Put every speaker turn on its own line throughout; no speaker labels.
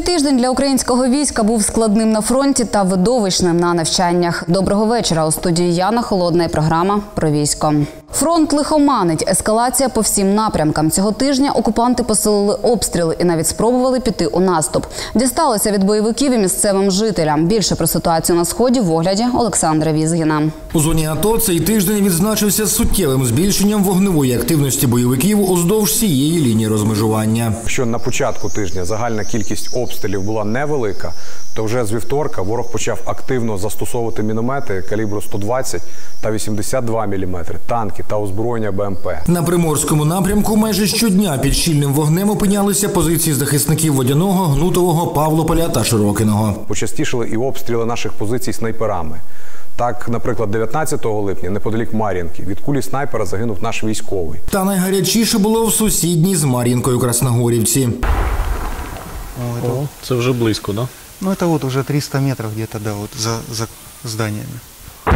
Цей тиждень для українського війська був складним на фронті та видовищним на навчаннях. Доброго вечора. У студії Яна Холодна і програма про військо. Фронт лихоманить. Ескалація по всім напрямкам. Цього тижня окупанти посилили обстріли і навіть спробували піти у наступ. Дісталося від бойовиків і місцевим жителям. Більше про ситуацію на сході в огляді Олександра Візгіна.
У зоні АТО цей тиждень відзначився суттєвим збільшенням вогневої активності бойовиків уздовж всієї лінії розмежування.
Якщо на початку тижня загальна кількість обстрілів була невелика, то вже з вівторка ворог почав активно застосовувати міномети калібру 120 та 82 мм, танки та озброєння БМП.
На приморському напрямку майже щодня під щільним вогнем опинялися позиції захисників водяного, гнутового, Павлополя та Широкиного.
Почастішили і обстріли наших позицій снайперами. Так, наприклад, 19 липня, неподалік Мар'їнки, від кулі снайпера загинув наш військовий.
Та найгарячіше було в сусідній з Мар'їнкою Красногорівці.
О, це вже близько, да?
Ну, это вот уже 300 метров где-то, да, вот за, за зданиями.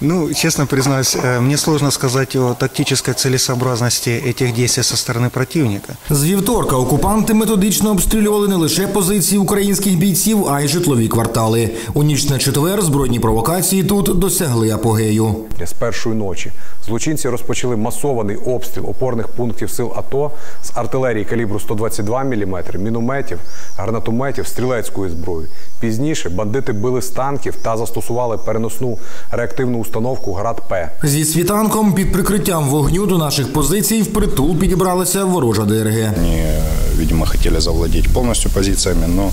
Ну, честно признаюсь, э, мне сложно сказать о тактической целесообразности этих действий со стороны противника.
З вівторка окупанти методично обстрілювали не лише позиції українських бійців, а й житлові квартали. У ніч на четвер збройні провокації тут досягли апогею.
З першої ночі злочинці розпочали масований обстріл опорних пунктів сил АТО з артилерії калібру 122 мм, мінометів, гранатометів, стрілецької зброї. Пізніше бандити били з танків та застосували переносну реактивну установку «Град П».
Зі світанком під прикриттям вогню до наших позицій впритул підібралася ворожа ДРГ.
Они, э, видимо, хотели завладеть полностью позициями, но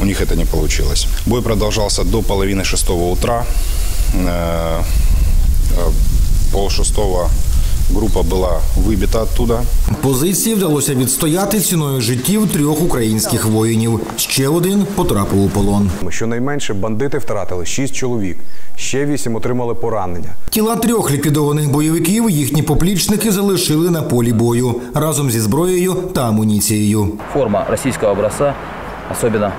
у них это не получилось. Бой продолжался до половины шестого утра. Э, э, Пол шестого группа была выбита оттуда.
Позиції вдалося відстояти ціною життів трьох українських воїнів. Ще один потрапив у полон.
Щонайменше бандити втратили 6 чоловік, ще 8 отримали поранення.
Тіла трьох ліквідованих бойовиків їхні поплічники залишили на полі бою разом зі зброєю та амуніцією.
форма российского образца, особенно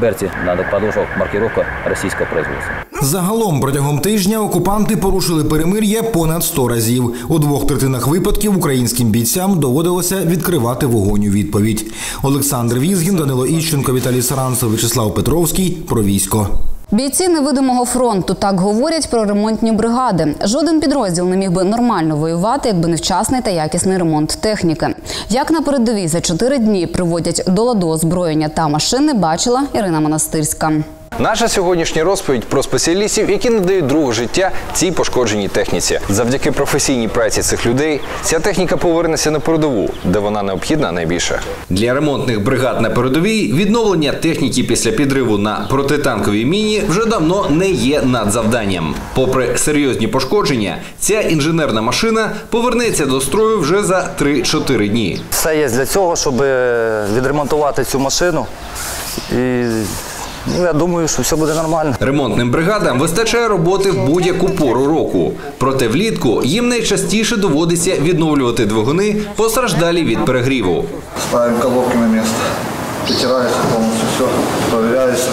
Берти, надо подошел маркировка російського производства.
Загалом протягом тижня окупанти порушили перемир'я понад 100 разів. У двох третинах випадків українським бійцям доводилося відкривати вогонь у відповідь. Олександр Візгін, Данило Іщенко, Віталій Саранцев, Вячеслав Петровський. Про військо.
Бійці невидимого фронту так говорять про ремонтні бригади. Жоден підрозділ не міг би нормально воювати, якби не вчасний та якісний ремонт техніки. Як на передовій за чотири дні приводять до ладу озброєння та машини, бачила Ірина Монастирська.
Наша сьогоднішня розповідь про спеціалістів, які надають друге життя цій пошкодженій техніці. Завдяки професійній праці цих людей ця техніка повернеться на передову, де вона необхідна найбільше.
Для ремонтних бригад на передовій відновлення техніки після підриву на протитанковій міні вже давно не є надзавданням. Попри серйозні пошкодження, ця інженерна машина повернеться до строю вже за 3-4 дні.
Все є для цього, щоб е, відремонтувати цю машину. І ну, я думаю, що все буде нормально.
Ремонтним бригадам вистачає роботи в будь-яку пору року. Проте влітку їм найчастіше доводиться відновлювати двигуни, постраждалі від перегріву.
Ставим головки на место. Притирается полностью все, проверяется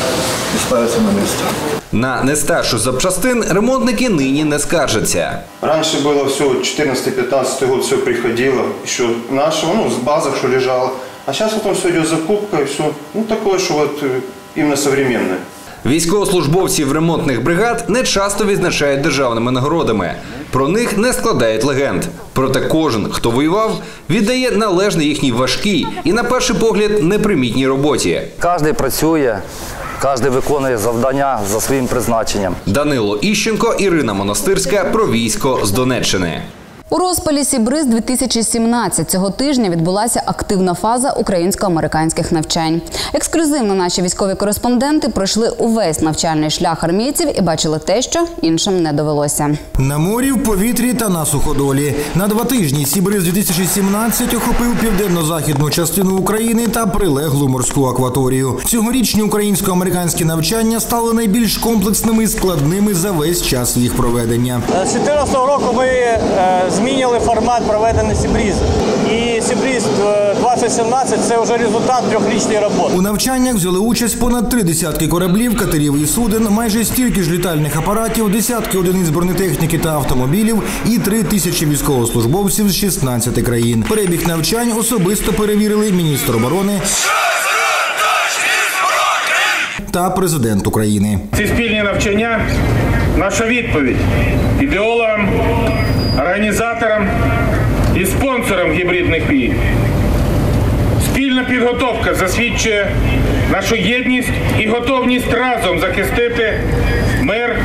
и ставится на место.
На нестачу запчастин ремонтники нині не скаржаться.
Раньше было все, 14-15 год все приходило, еще нашего, ну, с базах, что лежало. А сейчас вот все идет закупка и все, ну, такое, что вот именно современное.
Військовослужбовців ремонтних бригад не часто відзначають державними нагородами. Про них не складають легенд. Проте кожен, хто воював, віддає належне їхній важкій і, на перший погляд, непримітній роботі.
Кожен працює, кожен виконує завдання за своїм призначенням.
Данило Іщенко, Ірина Монастирська про військо з Донеччини.
У розпалі Сібриз 2017 цього тижня відбулася активна фаза українсько-американських навчань. Ексклюзивно наші військові кореспонденти пройшли увесь навчальний шлях армійців і бачили те, що іншим не довелося.
На морі, в повітрі та на суходолі. На два тижні Сібриз 2017 охопив південно-західну частину України та прилеглу морську акваторію. Цьогорічні українсько-американські навчання стали найбільш комплексними і складними за весь час їх проведення.
З 2014 року ми е, змінювали формат проведення Сібрізу. І Сібріз е, 2017 це вже результат трьохрічної роботи.
У навчаннях взяли участь понад три десятки кораблів, катерів і суден, майже стільки ж літальних апаратів, десятки одиниць бронетехніки та автомобілів і три тисячі військовослужбовців з 16 країн. Перебіг навчань особисто перевірили міністр оборони та президент України.
Ці спільні навчання наша відповідь ідеологам, організаторам і спонсорам гібридних війн. Спільна підготовка засвідчує нашу єдність і готовність разом захистити мир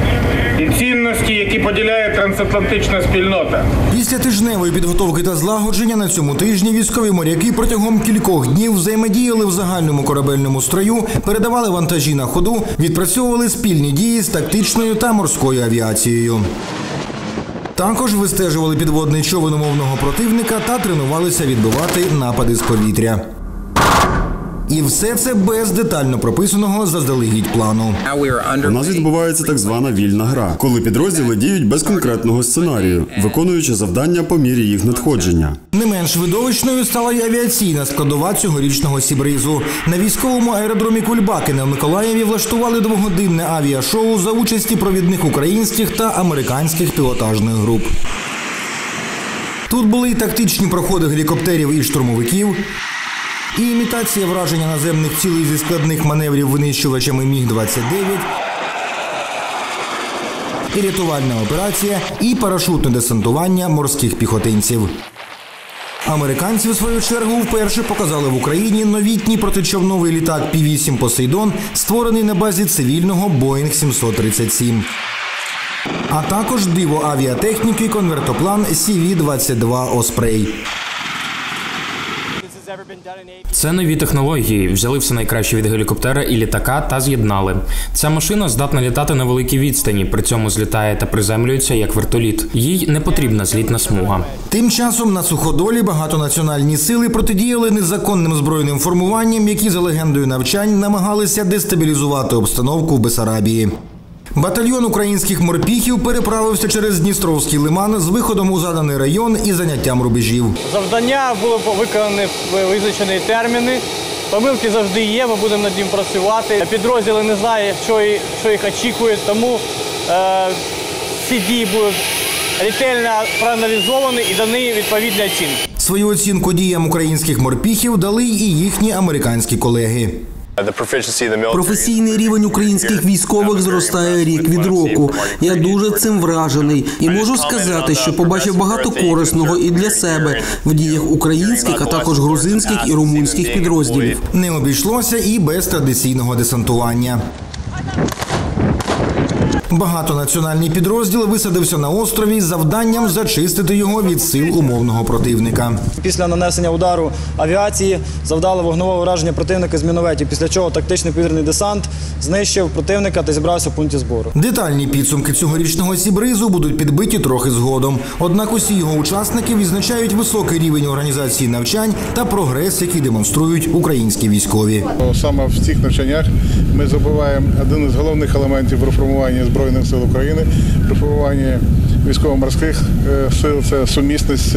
і цінності, які поділяє трансатлантична спільнота.
Після тижневої підготовки та злагодження на цьому тижні військові моряки протягом кількох днів взаємодіяли в загальному корабельному строю, передавали вантажі на ходу, відпрацьовували спільні дії з тактичною та морською авіацією. Також вистежували підводний човен умовного противника та тренувалися відбивати напади з повітря. І все це без детально прописаного заздалегідь плану.
У нас відбувається так звана вільна гра, коли підрозділи діють без конкретного сценарію, виконуючи завдання по мірі їх надходження.
Не менш видовищною стала й авіаційна складова цьогорічного сібризу. На військовому аеродромі Кульбакина в Миколаєві влаштували двогодинне авіашоу за участі провідних українських та американських пілотажних груп. Тут були й тактичні проходи гелікоптерів і штурмовиків, і імітація враження наземних цілей зі складних маневрів винищувачами Міг-29, і рятувальна операція, і парашутне десантування морських піхотинців. Американці, в свою чергу, вперше показали в Україні новітній протичовновий літак Пі-8 Посейдон, створений на базі цивільного Боїнг 737. А також диво авіатехніки конвертоплан CV-22 Оспрей.
Це нові технології. Взяли все найкраще від гелікоптера і літака та з'єднали. Ця машина здатна літати на великій відстані, при цьому злітає та приземлюється як вертоліт. Їй не потрібна злітна смуга.
Тим часом на суходолі багатонаціональні сили протидіяли незаконним збройним формуванням, які за легендою навчань намагалися дестабілізувати обстановку в Бесарабії. Батальйон українських морпіхів переправився через Дністровський лиман з виходом у заданий район і заняттям рубежів.
Завдання було виконані в визначені терміни. Помилки завжди є, ми будемо над ним працювати. Підрозділи не знають, що, і- що їх очікує, тому е, ці дії будуть ретельно проаналізовані і дані відповідні оцінки.
Свою оцінку діям українських морпіхів дали і їхні американські колеги.
Професійний рівень українських військових зростає рік від року. Я дуже цим вражений і можу сказати, що побачив багато корисного і для себе в діях українських, а також грузинських і румунських підрозділів.
Не обійшлося і без традиційного десантування. Багатонаціональний підрозділ висадився на острові з завданням зачистити його від сил умовного противника.
Після нанесення удару авіації завдали вогневого ураження противника з мінометів, після чого тактичний повітряний десант знищив противника та зібрався в пункті збору.
Детальні підсумки цьогорічного сібризу будуть підбиті трохи згодом. Однак усі його учасники відзначають високий рівень організації навчань та прогрес, який демонструють українські військові.
Саме в цих навчаннях ми забуваємо один із головних елементів реформування Збройних сил України, реформування військово-морських е, сил це сумісність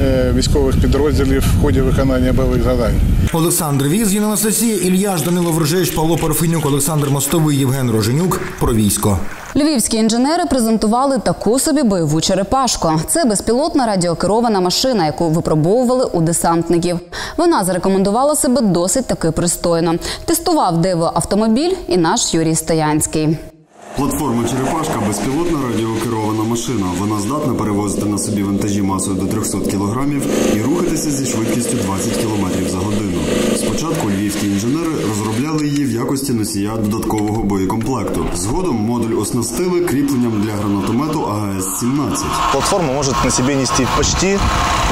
е, військових підрозділів в ході виконання бойових завдань.
Олександр Візгін, Анастасія Ільяш, Данило Вржеч, Павло Парфенюк, Олександр Мостовий, Євген Роженюк. Про військо.
Львівські інженери презентували таку собі бойову черепашку. Це безпілотна радіокерована машина, яку випробовували у десантників. Вона зарекомендувала себе досить таки пристойно. Тестував диво автомобіль і наш Юрій Стоянський.
Платформа Черепашка безпілотна радіокерована машина. Вона здатна перевозити на собі вантажі масою до 300 кг і рухатися зі швидкістю 20 км за годину. Спочатку львівські інженери розробляли її в якості носія додаткового боєкомплекту. Згодом модуль оснастили кріпленням для гранатомету АГС-17.
Платформа может на себе нести почти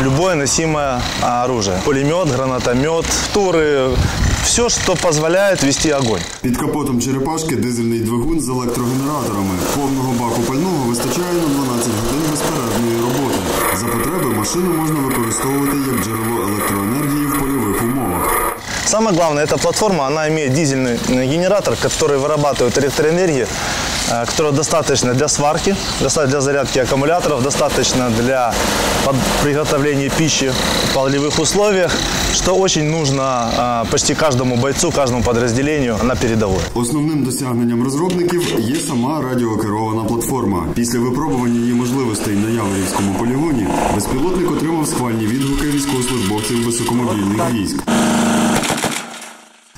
любое носимое оружие. Пулемет, гранатомет, туры, все, что позволяет вести огонь.
Під капотом черепашки дизельний двигун з електрогенераторами. Повного баку пального вистачає на 12 годин безперервної роботи. За потреби машину можна використовувати як джерело електроенергії.
Самое главное, эта платформа, она имеет дизельный э, генератор, который вырабатывает электроэнергию, э, которая достаточно для сварки, достаточно для зарядки аккумуляторов, достаточно для под- приготовления пищи в полевых условиях, что очень нужно э, почти каждому бойцу, каждому подразделению на передовой.
Основним досягненням розробників є сама радіокерована платформа. Після випробування її можливостей на Яворівському полігоні безпілотник отримав схвальні відгуки військовослужбовців високомобільних військ.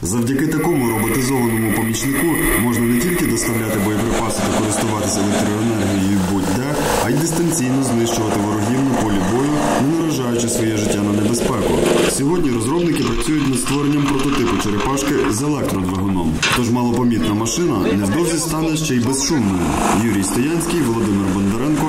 Завдяки такому роботизованому помічнику можна не тільки доставляти боєприпаси та користуватися електроенергією будь-де, а й дистанційно знищувати ворогів на полі бою, не наражаючи своє життя на небезпеку. Сьогодні розробники працюють над створенням прототипу черепашки з електродвигуном. Тож малопомітна машина невдовзі стане ще й безшумною. Юрій Стоянський, Володимир Бондаренко.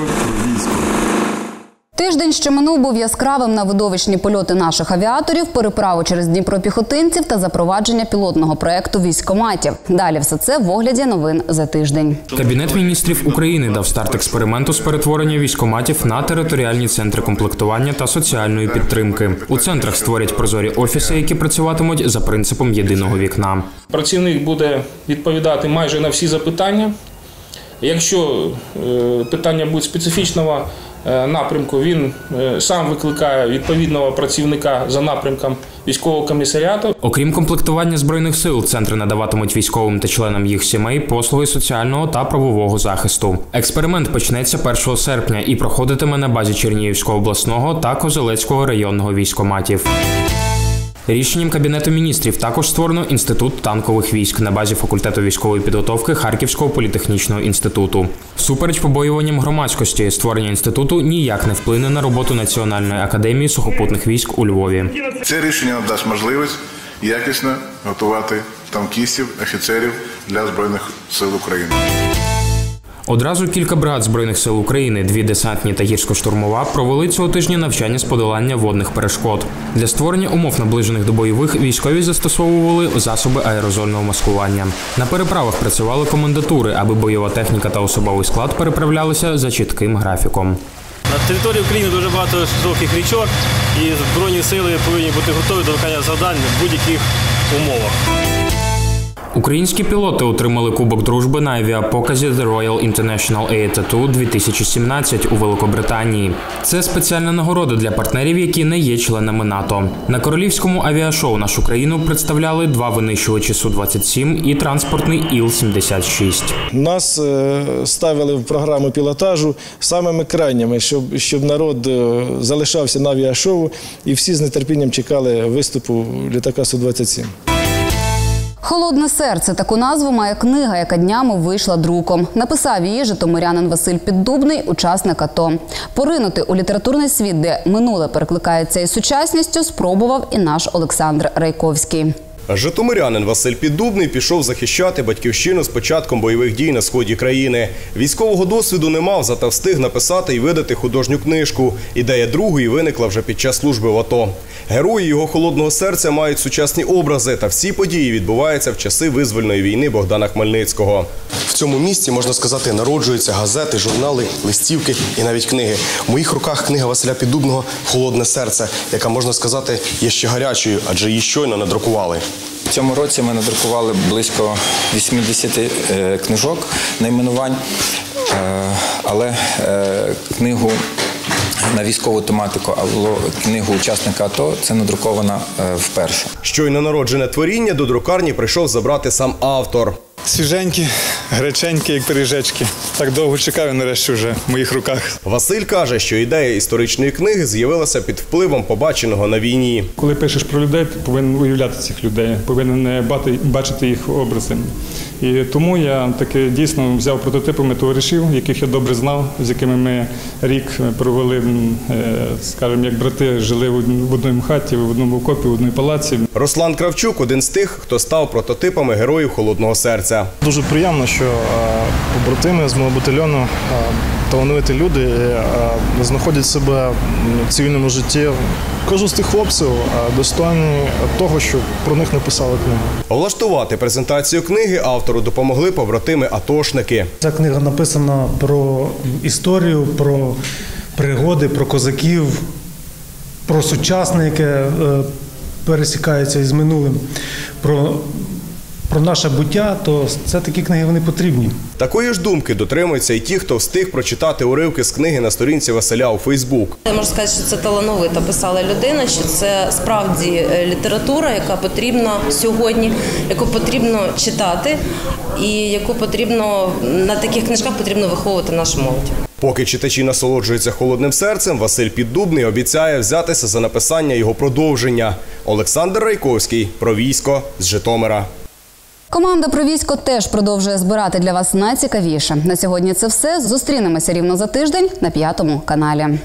Тиждень, що минув, був яскравим на видовищні польоти наших авіаторів, переправу через Дніпро піхотинців та запровадження пілотного проекту військоматів. Далі все це в огляді новин за тиждень.
Кабінет міністрів України дав старт експерименту з перетворення військоматів на територіальні центри комплектування та соціальної підтримки. У центрах створять прозорі офіси, які працюватимуть за принципом єдиного вікна.
Працівник буде відповідати майже на всі запитання. Якщо е, питання будуть специфічного напрямку, він е, сам викликає відповідного працівника за напрямком військового комісаріату.
Окрім комплектування збройних сил, центри надаватимуть військовим та членам їх сімей послуги соціального та правового захисту. Експеримент почнеться 1 серпня і проходитиме на базі Чернігівського обласного та Козелецького районного військоматів. Рішенням Кабінету міністрів також створено інститут танкових військ на базі факультету військової підготовки Харківського політехнічного інституту. Всупереч побоюванням громадськості, створення інституту ніяк не вплине на роботу Національної академії сухопутних військ у Львові.
Це рішення надасть можливість якісно готувати танкістів, офіцерів для Збройних сил України.
Одразу кілька бригад збройних сил України, дві десантні та гірсько-штурмова, провели цього тижня навчання з подолання водних перешкод. Для створення умов наближених до бойових військові застосовували засоби аерозольного маскування. На переправах працювали комендатури, аби бойова техніка та особовий склад переправлялися за чітким графіком.
На території України дуже багато широких річок, і збройні сили повинні бути готові до виконання завдань в будь-яких умовах.
Українські пілоти отримали Кубок дружби на авіапоказі The Royal International Air Tattoo 2017 у Великобританії. Це спеціальна нагорода для партнерів, які не є членами НАТО. На королівському авіашоу нашу країну представляли два винищувачі Су-27 і транспортний Іл-76.
Нас е, ставили в програму пілотажу самими крайніми, щоб, щоб народ е, залишався на авіашоу і всі з нетерпінням чекали виступу літака Су-27.
Холодне серце таку назву має книга, яка днями вийшла друком. Написав її житомирянин Василь Піддубний, учасник АТО. Поринути у літературний світ, де минуле перекликається із сучасністю, спробував і наш Олександр Райковський.
Житомирянин Василь Піддубний пішов захищати батьківщину з початком бойових дій на сході країни. Військового досвіду не мав, зате встиг написати і видати художню книжку. Ідея другої виникла вже під час служби в АТО. Герої його холодного серця мають сучасні образи, та всі події відбуваються в часи визвольної війни Богдана Хмельницького.
В цьому місці можна сказати, народжуються газети, журнали, листівки і навіть книги. В моїх руках книга Василя Піддубного Холодне серце, яка можна сказати є ще гарячою, адже її щойно надрукували.
Цьому році ми надрукували близько 80 е, книжок найменувань, Е, але е, книгу на військову тематику або книгу учасника АТО це надрукована вперше.
Щойно народжене творіння до друкарні прийшов забрати сам автор.
Свіженькі, греченькі, як пиріжечки. Так довго чекаю, нарешті вже в моїх руках.
Василь каже, що ідея історичної книги з'явилася під впливом побаченого на війні.
Коли пишеш про людей, ти повинен уявляти цих людей, повинен е, бати- бачити їх образи. І тому я таки дійсно взяв прототипами товаришів, яких я добре знав, з якими ми рік провели, м, е, скажімо, як брати, жили в одній- в одному хаті, в одному окопі, в одній палаці.
Руслан Кравчук один з тих, хто став прототипами героїв холодного серця.
Дуже приємно, що е, побратими з мого батальйону, е, талановиті люди е, знаходять себе в цивільному житті. Кожен з тих хлопців е, достойний того, щоб про них написали книгу.
Влаштувати презентацію книги автору допомогли побратими атошники.
Ця книга написана про історію, про пригоди, про козаків, про сучасники, е, пересікаються із минулим про, про наше буття, то це такі книги вони потрібні.
Такої ж думки дотримуються і ті, хто встиг прочитати уривки з книги на сторінці Василя у Фейсбук.
Я можу сказати, що це талановита писала людина, що це справді е, література, яка потрібна сьогодні, яку потрібно читати, і яку потрібно на таких книжках потрібно виховувати нашу молодь.
Поки читачі насолоджуються холодним серцем, Василь Піддубний обіцяє взятися за написання його продовження. Олександр Райковський про військо з Житомира.
Команда про військо теж продовжує збирати для вас найцікавіше. На сьогодні це все. Зустрінемося рівно за тиждень на п'ятому каналі.